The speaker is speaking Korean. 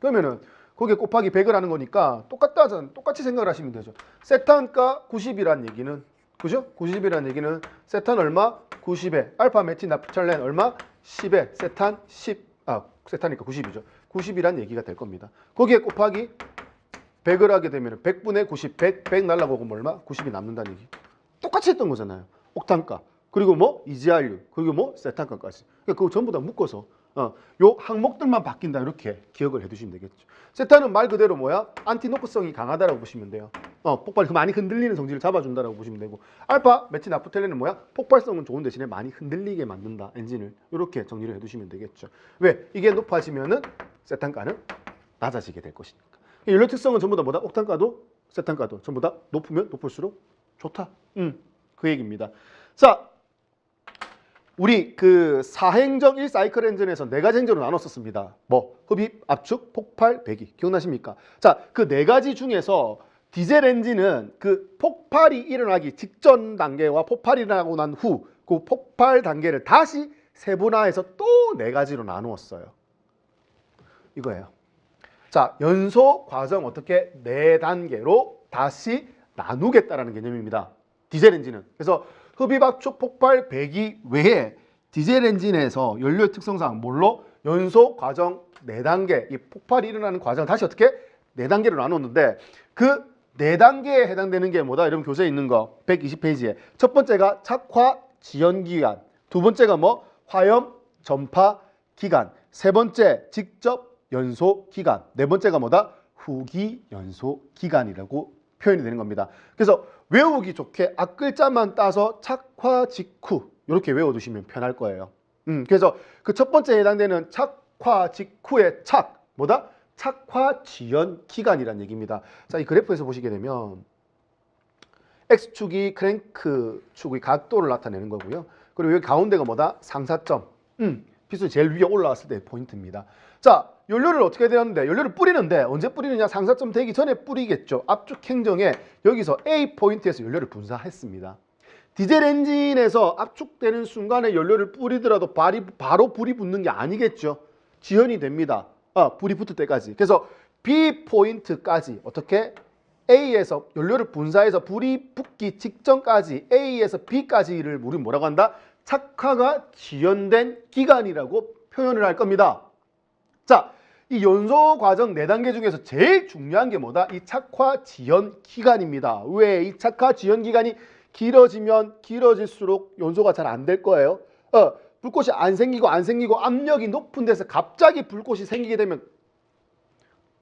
그러면은 거기에 곱하기 100을 하는 거니까 똑같다잖아. 똑같이 생각을 하시면 되죠. 세탄가 90이란 얘기는 그죠? 90이란 얘기는 세탄 얼마? 90에 알파 메틸 나프탈렌 얼마? 10에 세탄 10. 아, 세탄이니까 90이죠. 90이란 얘기가 될 겁니다. 거기에 곱하기 100을 하게 되면 100분의 90, 100, 100 날라가고 얼마? 90이 남는다는 얘기. 똑같이 했던 거잖아요. 옥탄가. 그리고 뭐 이지알류. 그리고 뭐 세탄가까지. 그러니까 그거 전부 다 묶어서 어, 요 항목들만 바뀐다 이렇게 기억을 해두시면 되겠죠. 세탄은 말 그대로 뭐야? 안티노크성이 강하다라고 보시면 돼요. 어, 폭발 그 많이 흔들리는 성질을 잡아준다라고 보시면 되고 알파 메티나프텔렌은 뭐야? 폭발성은 좋은 대신에 많이 흔들리게 만든다 엔진을 이렇게 정리를 해두시면 되겠죠. 왜? 이게 높아지면은 세탄가는 낮아지게 될 것이니까. 연료 특성은 전부 다 뭐다? 옥탄가도 세탄가도 전부 다 높으면 높을수록 좋다. 음, 그 얘기입니다. 자, 우리 그 사행정 1사이클 엔진에서 네 가지 행정으로 나눴었습니다. 뭐 흡입, 압축, 폭발, 배기. 기억나십니까? 자, 그 네 가지 중에서 디젤 엔진은 그 폭발이 일어나기 직전 단계와 폭발이 일어나고 난 후 그 폭발 단계를 다시 세분화해서 또 네 가지로 나누었어요. 이거예요. 자, 연소 과정 어떻게 네 단계로 다시 나누겠다라는 개념입니다. 디젤 엔진은. 그래서 흡입, 압축, 폭발, 배기 외에 디젤 엔진에서 연료의 특성상 뭘로? 연소 과정 네 단계. 이 폭발이 일어나는 과정을 다시 어떻게? 네 단계로 나눴는데 그네 단계에 해당되는 게 뭐다? 여러분 교재에 있는 거. 120페이지에. 첫 번째가 착화 지연 기간, 두 번째가 뭐? 화염 전파 기간, 세 번째 직접 연소 기간, 네 번째가 뭐다? 후기 연소 기간이라고 표현이 되는 겁니다. 그래서 외우기 좋게 앞글자만 따서 착화 직후 이렇게 외워두시면 편할 거예요. 음, 그래서 그 첫 번째 해당되는 착화 직후의 착 뭐다? 착화 지연 기간이란 얘기입니다. 자, 이 그래프에서 보시게 되면 x축이 크랭크 축의 각도를 나타내는 거고요. 그리고 여기 가운데가 뭐다? 상사점. 음, 피수 제일 위에 올라왔을 때 포인트입니다. 자, 연료를 어떻게 되었는데 연료를 뿌리는데 언제 뿌리느냐? 상사점 되기 전에 뿌리겠죠. 압축 행정에 여기서 A 포인트에서 연료를 분사했습니다. 디젤 엔진에서 압축되는 순간에 연료를 뿌리더라도 발이, 바로 불이 붙는 게 아니겠죠. 지연이 됩니다. 아, 불이 붙을 때까지. 그래서 B 포인트까지 어떻게 A에서 연료를 분사해서 불이 붙기 직전까지 A에서 B까지를 우리 뭐라고 한다? 착화가 지연된 기간이라고 표현을 할 겁니다. 자, 이 연소 과정 네 단계 중에서 제일 중요한 게 뭐다? 이 착화 지연 기간입니다. 왜? 이 착화 지연 기간이 길어지면 길어질수록 연소가 잘 안 될 거예요. 어, 불꽃이 안 생기고 안 생기고 압력이 높은 데서 갑자기 불꽃이 생기게 되면